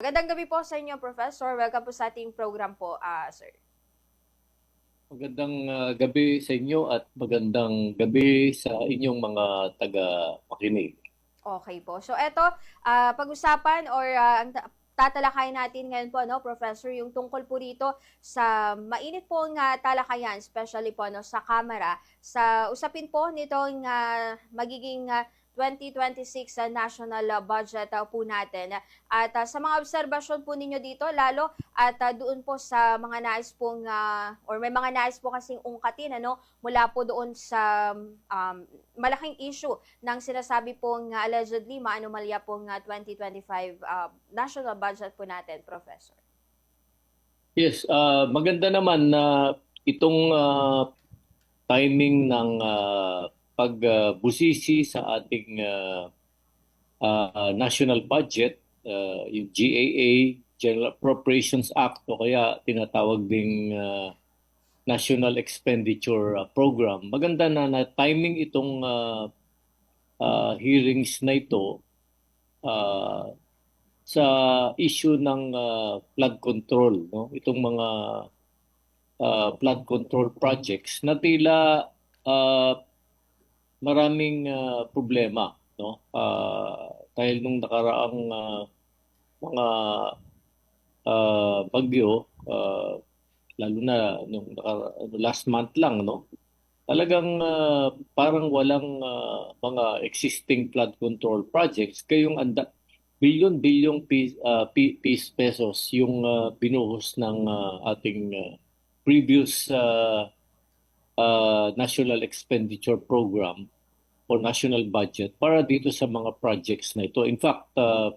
Magandang gabi po sa inyo, Professor. Welcome po sa ating program po, ah, sir. Magandang ah, gabi sa inyo at magandang gabi sa inyong mga taga-makinig. Okay po. So, eto, ah, pag-usapan or ah, ang ta- tatalakayin natin ngayon po, no, Professor, yung tungkol po rito sa mainit po nga talakayan, especially po no, sa Kamara, sa usapin po nitong ah, magiging ah, 2026 sa national ah, budget ah, po natin. At ah, sa mga obserbasyon po ninyo dito, lalo at ah, doon po sa mga nais pong, ah, or may mga nais po kasing ungkatin, ano, mula po doon sa um, malaking issue ng sinasabi pong uh, allegedly maanomalya pong uh, 2025 uh, national budget po natin, Professor. Yes, ah, maganda naman na itong ah, timing ng ah, pagbusisi sa ating ah, ah, national budget, ah, yung GAA, General Appropriations Act o kaya tinatawag ding ah, National Expenditure ah, Program. Maganda na na timing itong ah, ah, hearings na ito ah, sa issue ng ah, flood control, no? Itong mga ah, flood control projects na tila ah, maraming ah, problema, no? Ah, dahil nung nakaraang ah, mga ah, bagyo, ah, lalo na nung nakara- last month lang, no? Talagang ah, parang walang ah, mga existing flood control projects kayong anda bilyon-bilyong pis, ah, pi- pis- pesos yung ah, binuhos ng ah, ating ah, previous ah, ah, National Expenditure Program o National Budget para dito sa mga projects na ito. In fact, ah,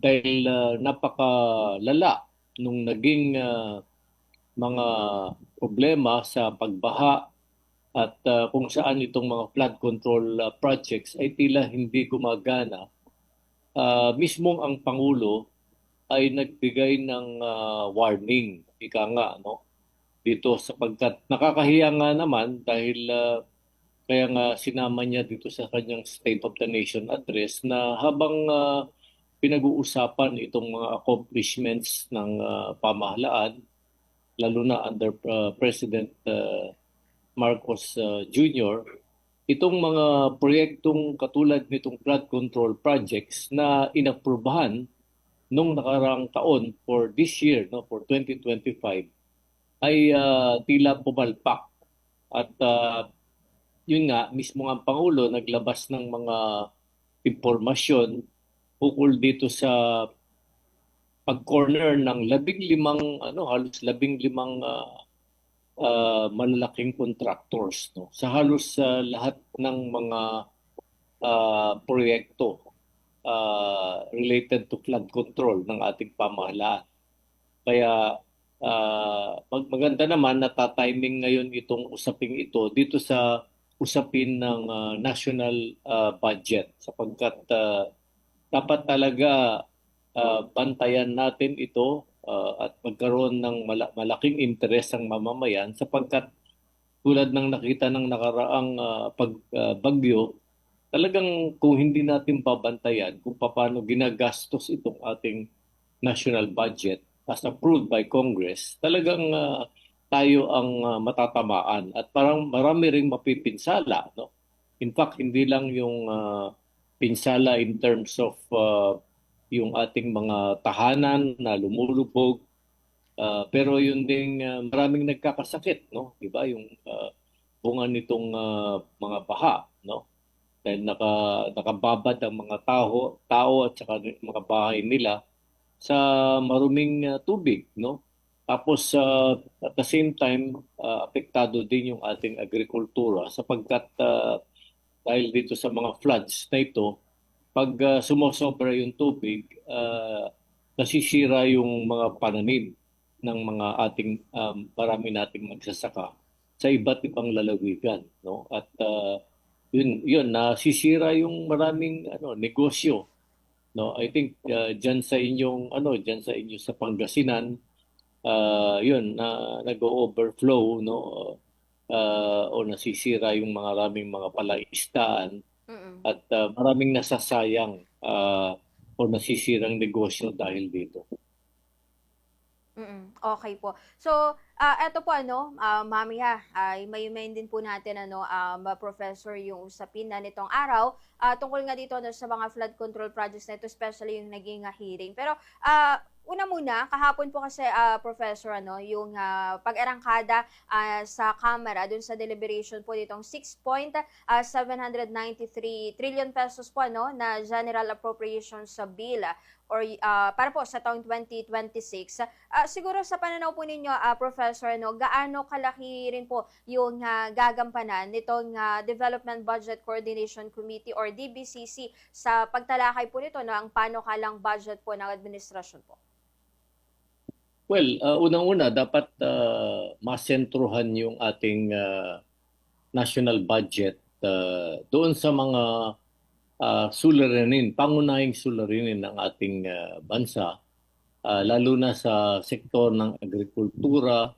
dahil ah, napakalala nung naging ah, mga problema sa pagbaha at ah, kung saan itong mga flood control ah, projects ay tila hindi gumagana ah, mismong ang Pangulo ay nagbigay ng ah, warning, ika nga, no? Dito sapagkat nakakahiya nga naman dahil ah, kaya nga sinama niya dito sa kanyang State of the Nation address na habang ah, pinag-uusapan itong mga accomplishments ng ah, pamahalaan, lalo na under ah, President ah, Marcos ah, Jr., itong mga proyektong katulad nitong flood control projects na inaprubahan nung nakarang taon for this year, no, for 2025, ay ah, tila pumalpak. At ah, yun nga, mismo ang Pangulo naglabas ng mga impormasyon ukol dito sa pag-corner ng labing limang, ano, halos labing limang ah, ah, malalaking contractors no sa halos sa lahat ng mga ah, proyekto ah, related to flood control ng ating pamahalaan. Kaya mag- maganda naman na timing ngayon itong usaping ito dito sa usapin ng ah, national ah, budget sapagkat ah, dapat talaga ah, bantayan natin ito uh, at magkaroon ng mala- malaking interes ang mamamayan sapagkat tulad ng nakita ng nakaraang uh, pagbagyo, talagang kung hindi natin babantayan kung paano ginagastos itong ating national budget as approved by Congress, talagang uh, tayo ang uh, matatamaan at parang marami ring mapipinsala. No? In fact, hindi lang yung uh, pinsala in terms of uh, yung ating mga tahanan na lumulubog. Ah, pero yun ding ah, maraming nagkakasakit, no? 'Di ba? Yung ah, bunga nitong ah, mga baha, no? Dahil naka nakababad ang mga tao, tao at saka mga bahay nila sa maruming ah, tubig, no? Tapos ah, at the same time, ah, apektado din yung ating agrikultura sapagkat ah, dahil dito sa mga floods na ito, pag uh, sumosobra yung tubig, ah, nasisira yung mga pananim ng mga ating um, marami nating magsasaka sa iba't ibang lalawigan, no? At ah, yun yun nasisira yung maraming ano negosyo, no? I think uh, diyan sa inyong ano, diyan sa inyo sa Pangasinan, ah, yun na nag-overflow, no? Ah, o nasisira yung mga maraming mga palaisdaan Mm-mm. at uh, maraming nasasayang uh, o nasisirang negosyo dahil dito. Mm, okay po. So, ah eto po ano, ah, mamaya ay mayumain din po natin ano, um, Professor yung usapin na nitong araw ah, tungkol nga dito no, sa mga flood control projects na ito, especially yung naging ah, hearing. Pero ah, una muna, kahapon po kasi ah, Professor ano, yung ah, pag-arangkada ah, sa Kamara dun sa deliberation po nitong 6.793 trillion pesos po ano na General Appropriations sa bill or ah, para po sa taong 2026. Ah, siguro sa pananaw po ninyo, ah, Professor, no, gaano kalaki rin po yung ah, gagampanan nitong ah, Development Budget Coordination Committee or DBCC sa pagtalakay po nito no, ang panukalang budget po ng administrasyon po? Well, uh, unang-una, dapat uh, masentruhan yung ating uh, national budget uh, doon sa mga uh, suliranin, pangunahing suliranin ng ating uh, bansa, uh, lalo na sa sektor ng agrikultura,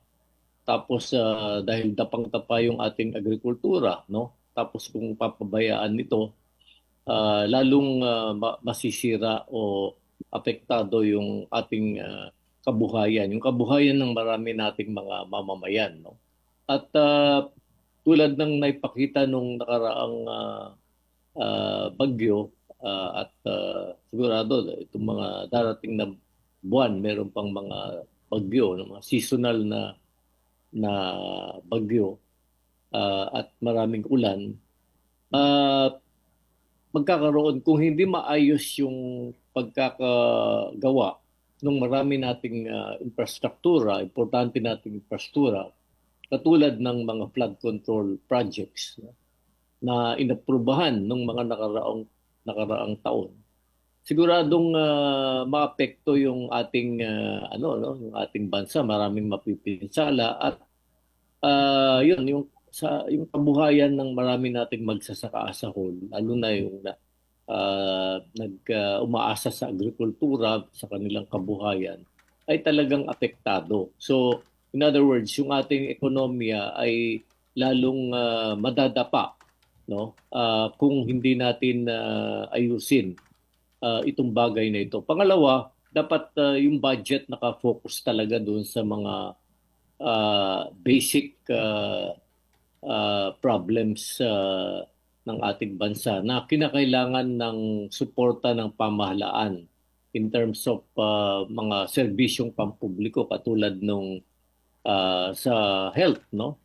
tapos uh, dahil dapang-tapa yung ating agrikultura, no? Tapos kung papabayaan nito, uh, lalong uh, ma- masisira o apektado yung ating uh, kabuhayan, yung kabuhayan ng marami nating mga mamamayan, no? At uh, tulad ng naipakita nung nakaraang uh, uh, bagyo uh, at uh, sigurado itong mga darating na buwan, meron pang mga bagyo, no? mga seasonal na na bagyo uh, at maraming ulan, uh, magkakaroon kung hindi maayos yung pagkakagawa ng marami nating uh, infrastruktura, importante nating infrastruktura, katulad ng mga flood control projects no, na inaprubahan ng mga nakaraang nakaraang taon. Siguradong uh, maapekto yung ating uh, ano no, yung ating bansa, maraming mapipinsala at uh, yun yung sa yung kabuhayan ng marami nating magsasaka sa whole, lalo na yung uh, nag-umaasa sa agrikultura, sa kanilang kabuhayan, ay talagang apektado. So, in other words, yung ating ekonomiya ay lalong uh, madadapa no uh, kung hindi natin uh, ayusin uh, itong bagay na ito. Pangalawa, dapat uh, yung budget naka-focus talaga doon sa mga uh, basic uh, uh, problems uh, ng ating bansa na kinakailangan ng suporta ng pamahalaan in terms of uh, mga serbisyong pampubliko katulad nung uh, sa health no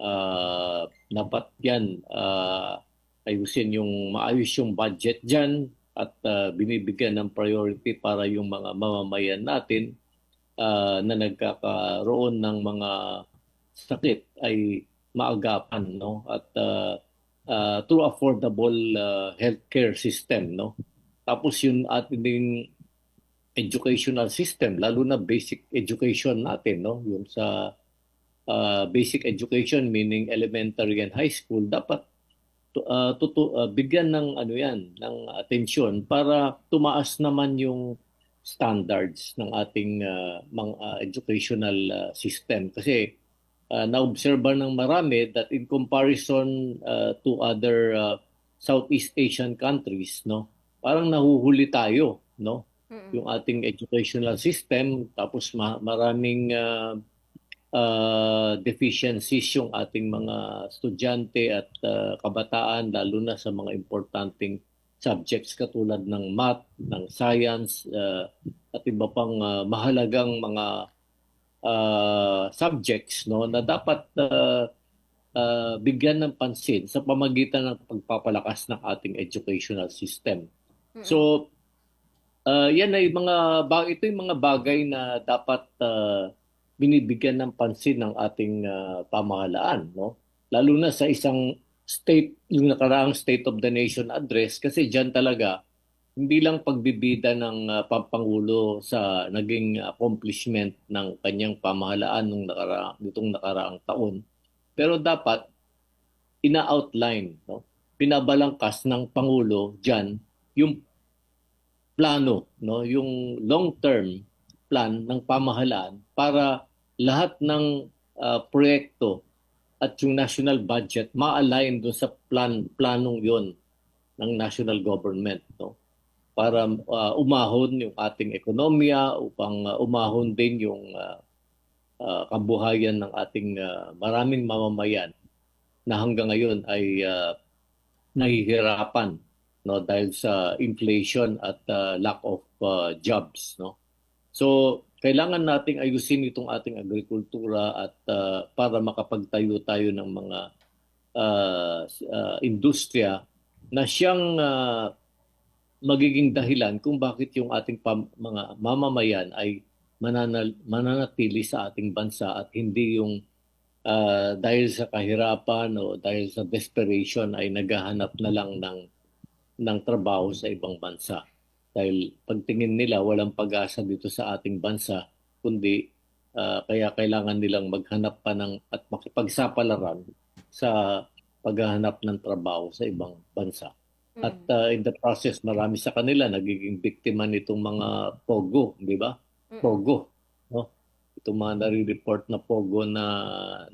uh, dapat yan uh, ayusin yung maayos yung budget diyan at uh, binibigyan ng priority para yung mga mamamayan natin uh, na nagkakaroon ng mga sakit ay maagapan no? At uh, uh, through affordable uh, healthcare system no? Tapos yung ating educational system lalo na basic education natin no? Yung sa uh, basic education meaning elementary and high school dapat uh, tutu, uh, bigyan ng ano yan ng atensyon para tumaas naman yung standards ng ating uh, mga uh, educational uh, system kasi uh, naobserba ng marami that in comparison uh, to other uh, Southeast Asian countries, no, parang nahuhuli tayo, no, Mm-mm. yung ating educational system, tapos ma- maraming uh, uh, deficiencies yung ating mga estudyante at uh, kabataan, lalo na sa mga importanteng subjects katulad ng math, ng science, uh, at iba pang uh, mahalagang mga uh, subjects no na dapat uh, uh, bigyan ng pansin sa pamagitan ng pagpapalakas ng ating educational system. So uh, yan ay mga ito yung mga bagay na dapat uh, binibigyan ng pansin ng ating uh, pamahalaan no lalo na sa isang state yung nakaraang state of the nation address kasi diyan talaga hindi lang pagbibida ng uh, Pampangulo sa naging accomplishment ng kanyang pamahalaan nung nakara nitong nakaraang taon. Pero dapat ina-outline, no? Pinabalangkas ng Pangulo diyan yung plano, no? Yung long-term plan ng pamahalaan para lahat ng uh, proyekto at yung national budget ma-align doon sa plan planong 'yon ng national government, no? para uh, umahon yung ating ekonomiya upang uh, umahon din yung uh, uh, kabuhayan ng ating uh, maraming mamamayan na hanggang ngayon ay uh, nahihirapan no dahil sa inflation at uh, lack of uh, jobs no so kailangan nating ayusin itong ating agrikultura at uh, para makapagtayo tayo ng mga uh, uh, industriya na siyang uh, magiging dahilan kung bakit yung ating pam- mga mamamayan ay mananal- mananatili sa ating bansa at hindi yung uh, dahil sa kahirapan o dahil sa desperation ay naghahanap na lang ng ng trabaho sa ibang bansa. Dahil pagtingin nila walang pag-asa dito sa ating bansa kundi uh, kaya kailangan nilang maghanap pa ng at makipagsapalaran sa paghahanap ng trabaho sa ibang bansa. At uh, in the process, marami sa kanila nagiging biktima nitong mga pogo, di ba? Pogo, no? Itong mga nare-report na pogo na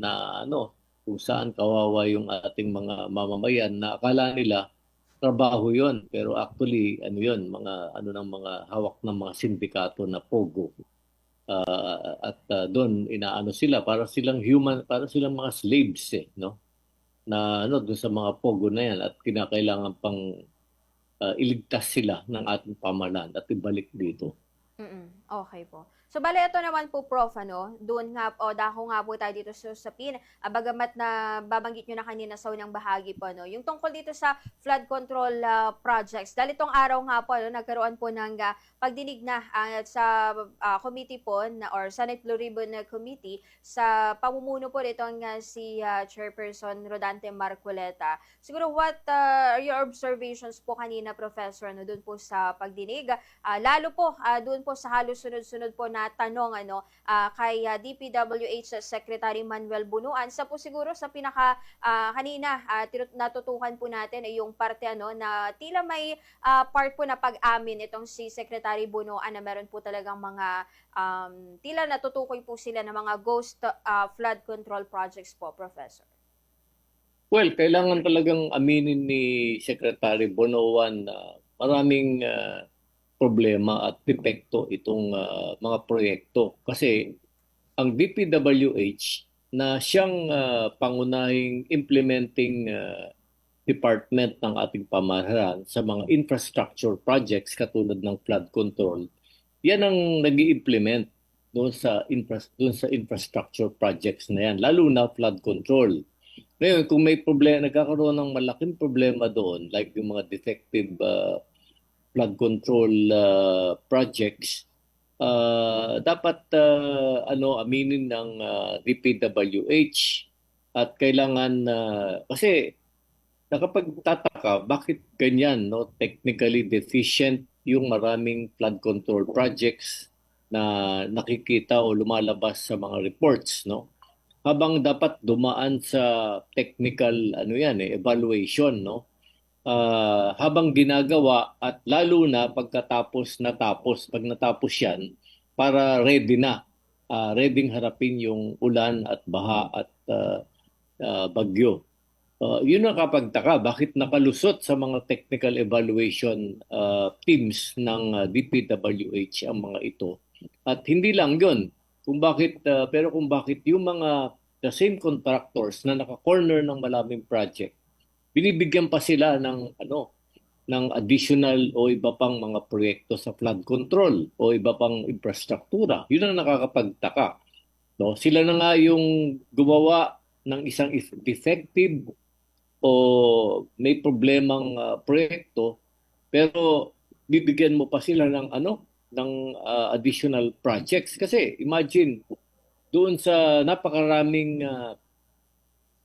na ano, kung saan kawawa yung ating mga mamamayan na akala nila trabaho 'yon, pero actually ano 'yon, mga ano ng mga hawak ng mga sindikato na pogo. Uh, at uh, doon inaano sila para silang human, para silang mga slaves eh, no? na ano doon sa mga pogo na yan at kinakailangan pang uh, iligtas sila ng ating pamalan at ibalik dito. Mm-mm. Okay po. So, bale, ito naman po, Prof, ano, doon nga, o dako nga po tayo dito sa usapin, ah, bagamat na babanggit nyo na kanina sa unang bahagi po, no, yung tungkol dito sa flood control ah, projects. Dahil itong araw nga po, ano, nagkaroon po ng ah, pagdinig na ah, sa ah, committee po, na, or Senate Blue Ribbon Committee, sa pamumuno po nitong ah, si ah, Chairperson Rodante Marcoleta. Siguro, what ah, are your observations po kanina, Professor, ano, doon po sa pagdinig? Ah, lalo po, ah, doon po sa halos sunod-sunod po na tanong ano ah, kay ah, DPWH Secretary Manuel Bunuan sa po siguro sa pinaka ah, kanina tinut- natutukan po natin ay yung parte ano na tila may ah, part po na pag-amin itong si Secretary Bunuan na meron po talagang mga um, tila natutukoy po sila ng mga ghost ah, flood control projects po, Professor. Well, kailangan talagang aminin ni Secretary Bonoan na maraming ah, problema at depekto itong ah, mga proyekto. Kasi ang DPWH na siyang ah, pangunahing implementing ah, department ng ating pamahalaan sa mga infrastructure projects katulad ng flood control, yan ang nag implement doon sa infra doon sa infrastructure projects na yan, lalo na flood control. Ngayon, kung may problema, nagkakaroon ng malaking problema doon, like yung mga defective uh, flood control uh, projects, uh, dapat uh, ano aminin ng uh, DPWH at kailangan uh, kasi nakapagtataka bakit ganyan no technically deficient yung maraming flood control projects na nakikita o lumalabas sa mga reports no? Habang dapat dumaan sa technical ano yan eh evaluation no uh, habang ginagawa at lalo na pagkatapos natapos pag natapos yan para ready na uh, ready harapin yung ulan at baha at uh, uh, bagyo. Uh, yun ang kapagtaka. Bakit nakalusot sa mga technical evaluation uh, teams ng uh, DPWH ang mga ito? At hindi lang yun. Kung bakit uh, pero kung bakit yung mga the same contractors na naka-corner ng malaming project binibigyan pa sila ng ano ng additional o iba pang mga proyekto sa flood control o iba pang infrastruktura. Yun ang nakakapagtaka. No, sila na nga yung gumawa ng isang defective o may problemang uh, proyekto pero bibigyan mo pa sila ng ano ng uh, additional projects kasi imagine doon sa napakaraming uh,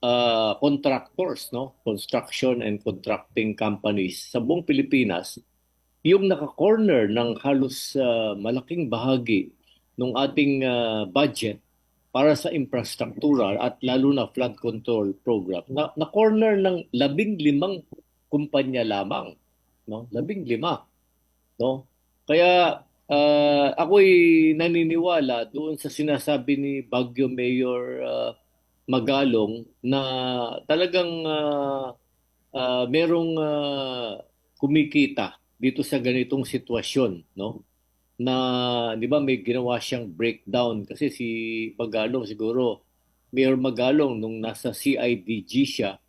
uh, contractors, no? construction and contracting companies sa buong Pilipinas, yung naka-corner ng halos uh, malaking bahagi ng ating uh, budget para sa infrastruktura at lalo na flood control program, na, na corner ng labing limang kumpanya lamang. No? Labing lima. No? Kaya uh, ako'y naniniwala doon sa sinasabi ni Baguio Mayor uh, Magalong na talagang uh, uh, merong uh, kumikita dito sa ganitong sitwasyon, no? Na 'di ba may ginawa siyang breakdown kasi si Magalong siguro Mayor Magalong nung nasa CIDG siya,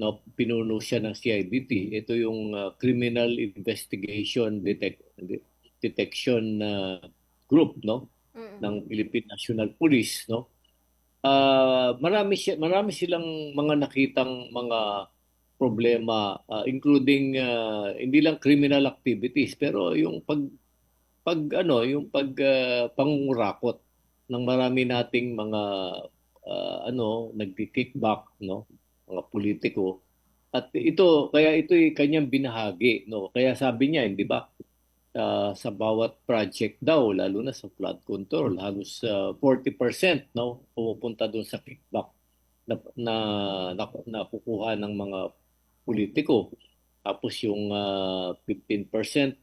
no, pinuno siya ng CIDT. Ito yung uh, Criminal Investigation Detect Detection uh, Group, no, Mm-mm. ng Philippine National Police, no. Ah, marami siya, marami silang mga nakitang mga problema uh, including uh, hindi lang criminal activities pero yung pag pag ano yung pag uh, pangungurakot ng marami nating mga uh, ano nagki-kickback no mga politiko. At ito kaya ito kanyang binahagi no. Kaya sabi niya hindi ba uh, sa bawat project daw lalo na sa flood control halos uh, 40% no pumupunta doon sa kickback na na, na nakukuha ng mga politiko. Tapos yung uh, 15%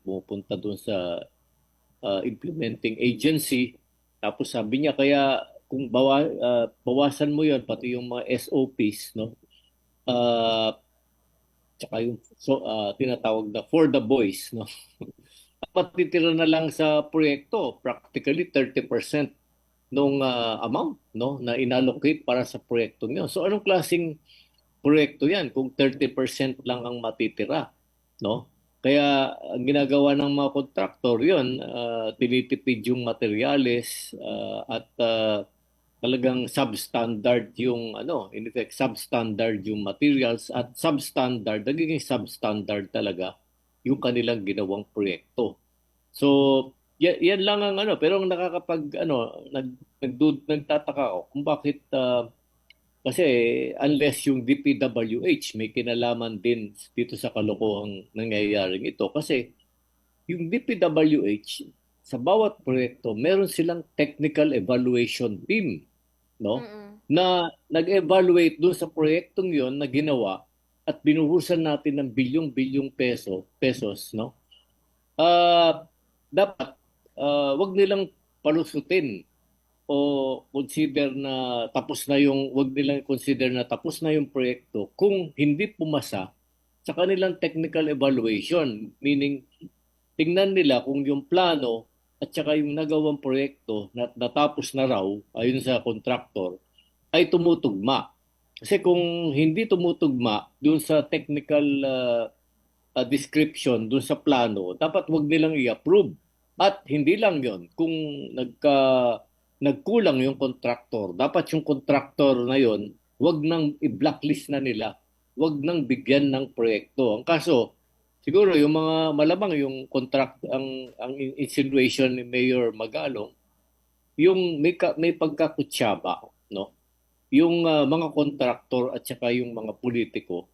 pumupunta doon sa uh, implementing agency. Tapos sabi niya kaya kung bawa, uh, bawasan mo yon pati yung mga SOPs no uh, tsaka yung so, uh, tinatawag na for the boys no patitira na lang sa proyekto practically 30% nung uh, amount no na inallocate para sa proyekto niyo. So anong klasing proyekto yan kung 30% lang ang matitira no? Kaya ang ginagawa ng mga kontraktor yon uh, tinitipid yung materyales uh, at uh, talagang substandard yung ano in effect substandard yung materials at substandard nagiging substandard talaga yung kanilang ginawang proyekto. So yan, yan lang ang ano pero ang nakakapag ano nag, nagdud nagtataka ako kung bakit uh, kasi unless yung DPWH may kinalaman din dito sa kalokohang nangyayaring ito. Kasi yung DPWH sa bawat proyekto meron silang technical evaluation team no? Mm-mm. na nag-evaluate doon sa proyektong yon na ginawa at binuhusan natin ng bilyong-bilyong peso pesos no? Ah dapat ah, wag nilang palusutin o consider na tapos na yung wag nilang consider na tapos na yung proyekto kung hindi pumasa sa kanilang technical evaluation. Meaning tingnan nila kung yung plano at saka yung nagawang proyekto na natapos na raw ayon sa contractor ay tumutugma kasi kung hindi tumutugma doon sa technical ah, ah, description doon sa plano dapat wag nilang i-approve at hindi lang yon kung nagka nagkulang yung contractor, dapat yung contractor na yon, wag nang i-blacklist na nila, wag nang bigyan ng proyekto. Ang kaso, siguro yung mga malamang yung contract ang ang insinuation ni Mayor Magalong, yung may may pagkakutsaba, no? Yung ah, mga contractor at saka yung mga politiko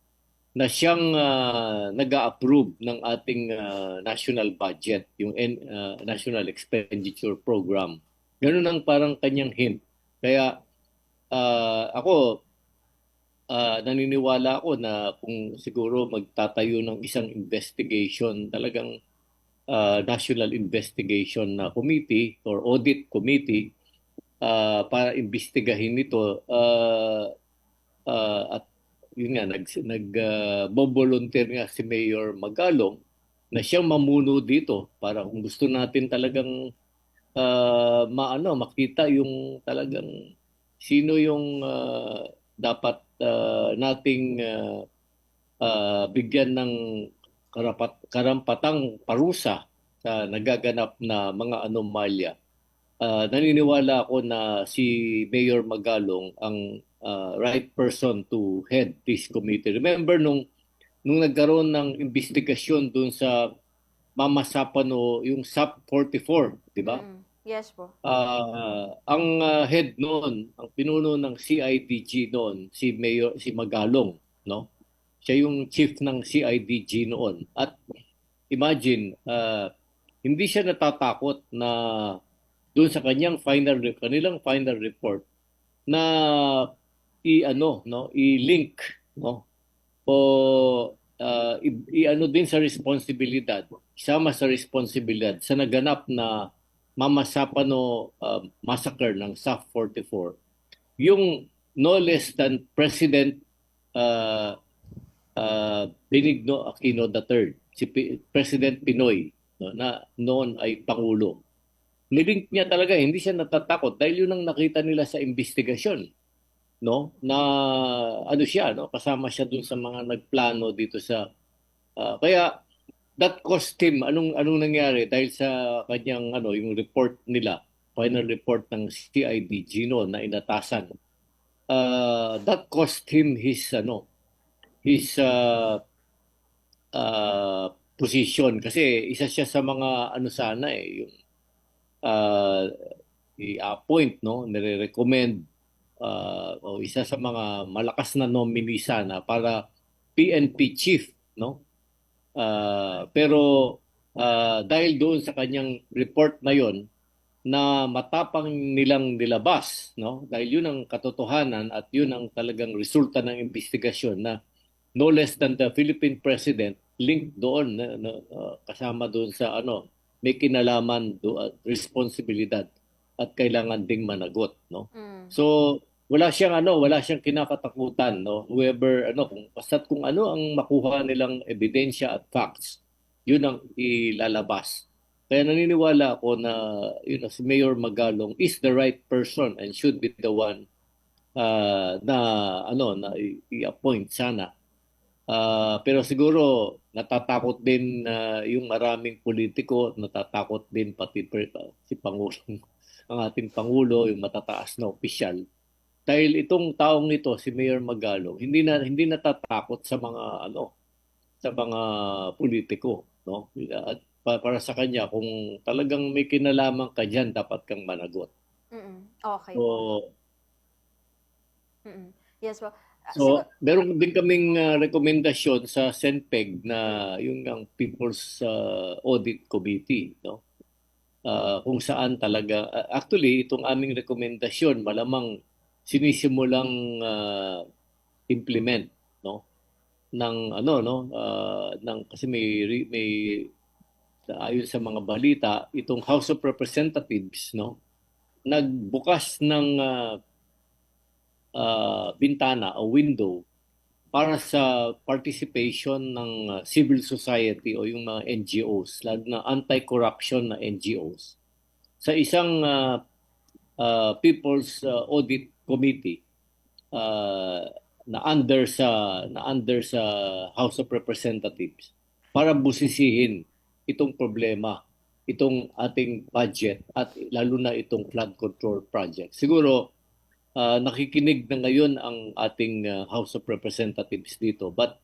na siyang ah, nag-approve ng ating ah, national budget, yung ah, National Expenditure Program. Ganun ang parang kanyang hint. Kaya ah, ako ah, naniniwala ako na kung siguro magtatayo ng isang investigation, talagang ah, national investigation na committee or audit committee ah, para imbestigahin ito ah, ah, at yun nga nag nag ah, volunteer nga si Mayor Magalong na siyang mamuno dito para kung gusto natin talagang ah, maano makita yung talagang sino yung ah, dapat ah, nating ah, ah, bigyan ng karapat karampatang parusa sa nagaganap na mga anomalya. Ah, naniniwala ako na si Mayor Magalong ang ah, right person to head this committee. Remember nung nung nagkaroon ng investigasyon dun sa Mama Sapano, yung SAP 44, di ba? Mm-mm. Yes po. Ah, ang ah, head noon, ang pinuno ng CIDG noon, si Mayor si Magalong, no? Siya yung chief ng CIDG noon. At imagine, ah, hindi siya natatakot na doon sa kanyang final kanilang final report na i ano no i-link no o ah, i, i- ano din sa responsibilidad isama sa responsibilidad sa naganap na Mama uh, massacre ng SAF 44 yung no less than President uh, uh, Benigno Aquino III si P- President Pinoy no, na noon ay pangulo. Nilink niya talaga, hindi siya natatakot dahil yun ang nakita nila sa investigasyon. No? Na ano siya, no? kasama siya dun sa mga nagplano dito sa ah, kaya that cost him anong anong nangyari dahil sa kanyang ano yung report nila final report ng CIDG no na inatasan uh, that cost him his ano his uh, uh, position kasi isa siya sa mga ano sana eh yung uh, i-appoint no nire-recommend uh, o isa sa mga malakas na nominee sana para PNP chief no Ah, pero ah, dahil doon sa kanyang report na yon na matapang nilang nilabas, no? Dahil yun ang katotohanan at yun ang talagang resulta ng investigasyon na no less than the Philippine president linked doon na, na, ah, kasama doon sa ano may kinalaman do at responsibilidad at kailangan ding managot, no? Mm. So wala siyang ano, wala siyang kinakatakutan, no? Whoever ano kung basta't kung ano ang makuha nilang ebidensya at facts, 'yun ang ilalabas. Kaya naniniwala ako na you know, si Mayor Magalong is the right person and should be the one uh, na ano na i-appoint sana. Ah, pero siguro natatakot din na yung maraming politiko, natatakot din pati pre- si Pangulong ang ating pangulo, yung matataas na opisyal dahil itong taong ito si Mayor Magalong hindi na hindi natatakot sa mga ano sa mga politiko no at pa- para sa kanya kung talagang may kinalaman ka diyan dapat kang managot Mm-mm. Okay so. Mm-mm. Yes po. So meron din kaming ah, rekomendasyon sa Senpeg na yung ang People's ah, Audit Committee no? Ah, kung saan talaga ah, actually itong aming rekomendasyon malamang sinisimulang ah, implement no? Ng ano no? Ah, ng kasi may may ayon sa mga balita itong House of Representatives no? Nagbukas ng ah, ah, bintana o window para sa participation ng ah, civil society o yung mga NGOs lalo na anti-corruption na NGOs sa isang ah, ah, People's ah, Audit Committee ah, na under sa na under sa House of Representatives para busisihin itong problema, itong ating budget at lalo na itong flood control project. Siguro ah, nakikinig na ngayon ang ating ah, House of Representatives dito but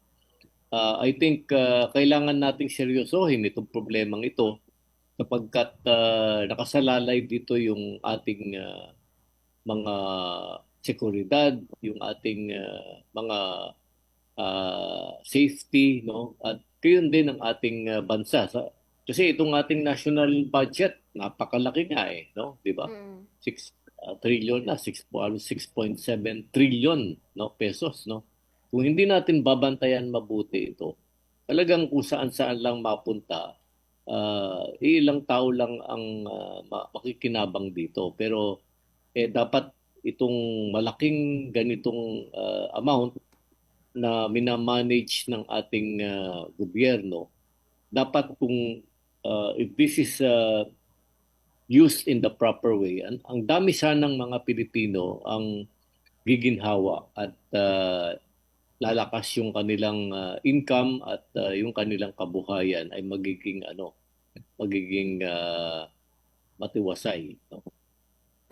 ah, I think ah, kailangan nating seryosohin itong problemang ito sapagkat ah, nakasalalay dito yung ating ah, mga seguridad, yung ating ah, mga ah, safety, no? At gayon din ang ating ah, bansa. Sa, kasi itong ating national budget, napakalaki nga eh, no? 'Di ba? Mm. 6 uh, trillion na, 6 po, halos 6.7 trillion no pesos, no. Kung hindi natin babantayan mabuti ito, talagang kung saan-saan lang mapunta, ah, ilang tao lang ang ah, ma- makikinabang dito. Pero eh dapat itong malaking ganitong ah, amount na minamanage ng ating ah, gobyerno, dapat kung ah, if this is ah, used in the proper way, ang, ang dami sanang mga Pilipino ang giginhawa at ah, lalakas yung kanilang ah, income at ah, yung kanilang kabuhayan ay magiging ano magiging ah, matiwasay no?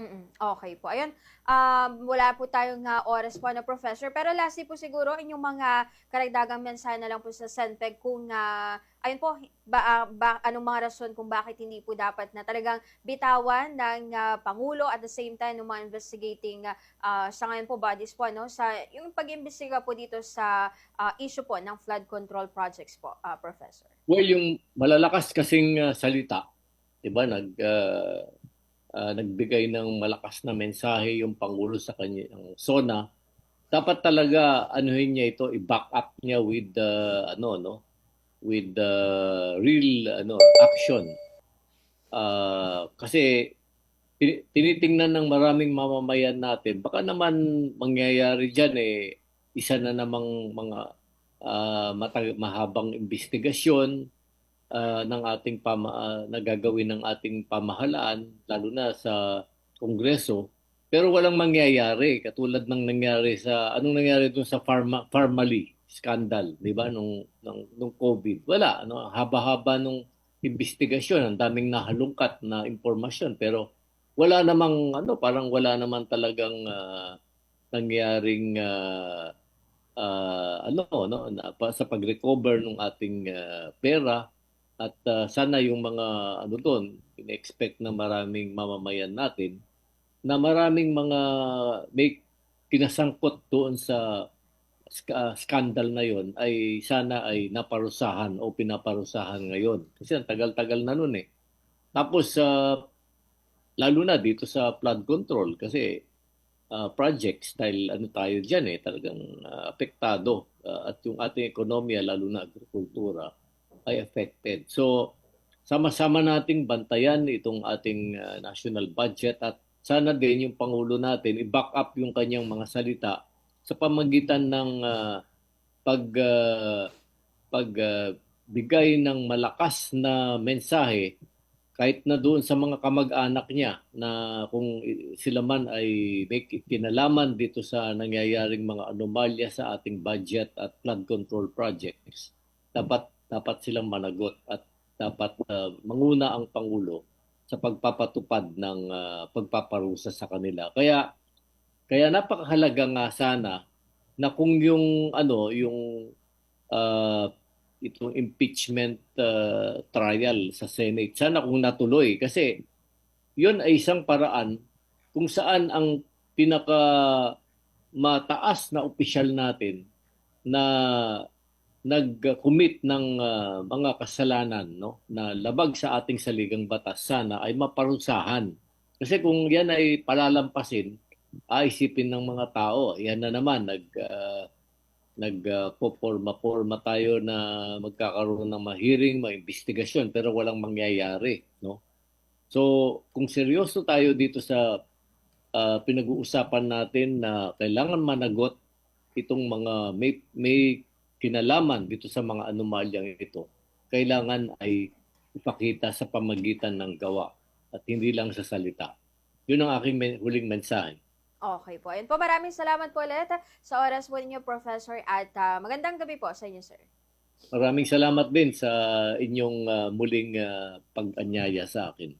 Mm-mm. Okay po. Ayun, um, wala po tayong uh, oras po na professor. Pero lastly po siguro, inyong mga karagdagang mensahe na lang po sa Senpeg kung, uh, ayun po, ba, ah, ba, anong mga rason kung bakit hindi po dapat na talagang bitawan ng ah, Pangulo at the same time ng mga investigating uh, sa ngayon po bodies po, no, sa yung pag-imbestiga po dito sa ah, issue po ng flood control projects po, ah, professor. Well, yung malalakas kasing ah, salita, 'di ba, nag ah, ah, nagbigay ng malakas na mensahe yung pangulo sa kanyang SONA. Dapat talaga anuhin niya ito, i-back up niya with the ano no, with the real ano action. Ah, kasi tin- tinitingnan ng maraming mamamayan natin, baka naman mangyayari diyan eh isa na namang mga ah, matag- mahabang investigasyon ah, ng ating pama ah, na gagawin ng ating pamahalaan lalo na sa Kongreso. Pero walang mangyayari katulad ng nangyari sa anong nangyari doon sa pharma Pharmally scandal di ba nung nung, nung COVID? Wala ano haba-haba nung investigasyon. Ang daming nahalungkat na impormasyon. Pero wala namang ano parang wala naman talagang ah, nangyaring ah, ah, ano no na, pa, sa pag-recover ng ating ah, pera at ah, sana yung mga ano doon in-expect na maraming mamamayan natin na maraming mga may kinasangkot doon sa ah, scandal na yon ay sana ay naparusahan o pinaparusahan ngayon. Kasi ang tagal-tagal na nun eh. Tapos sa lalo na dito sa flood control kasi uh, projects dahil ano tayo diyan eh talagang uh, apektado uh, at yung ating ekonomiya lalo na agrikultura ay affected. So sama-sama nating bantayan itong ating uh, national budget at sana din yung pangulo natin i-back up yung kanyang mga salita sa pamagitan ng uh, pag uh, pag uh, bigay ng malakas na mensahe kahit na doon sa mga kamag-anak niya na kung sila man ay may kinalaman dito sa nangyayaring mga anomalya sa ating budget at flood control projects, dapat dapat silang managot at dapat uh, manguna ang pangulo sa pagpapatupad ng uh, pagpaparusa sa kanila. Kaya kaya napakahalaga nga sana na kung yung ano yung uh, itong impeachment uh, trial sa Senate. Sana kung natuloy kasi yun ay isang paraan kung saan ang pinaka mataas na opisyal natin na nag-commit ng uh, mga kasalanan no na labag sa ating saligang batas sana ay maparusahan. Kasi kung yan ay palalampasin, aisipin ng mga tao, yan na naman nag uh, nagpoporma-porma tayo na magkakaroon ng mahiring, maimbestigasyon pero walang mangyayari, no? So, kung seryoso tayo dito sa uh, pinag-uusapan natin na kailangan managot itong mga may, may kinalaman dito sa mga anomalyang ito, kailangan ay ipakita sa pamagitan ng gawa at hindi lang sa salita. Yun ang aking men- huling mensahe. Okay po. Ayun po, maraming salamat po ulit sa oras po ninyo, Professor, at ah, magandang gabi po sa inyo, sir. Maraming salamat din sa inyong uh, muling uh, pag-anyaya sa akin.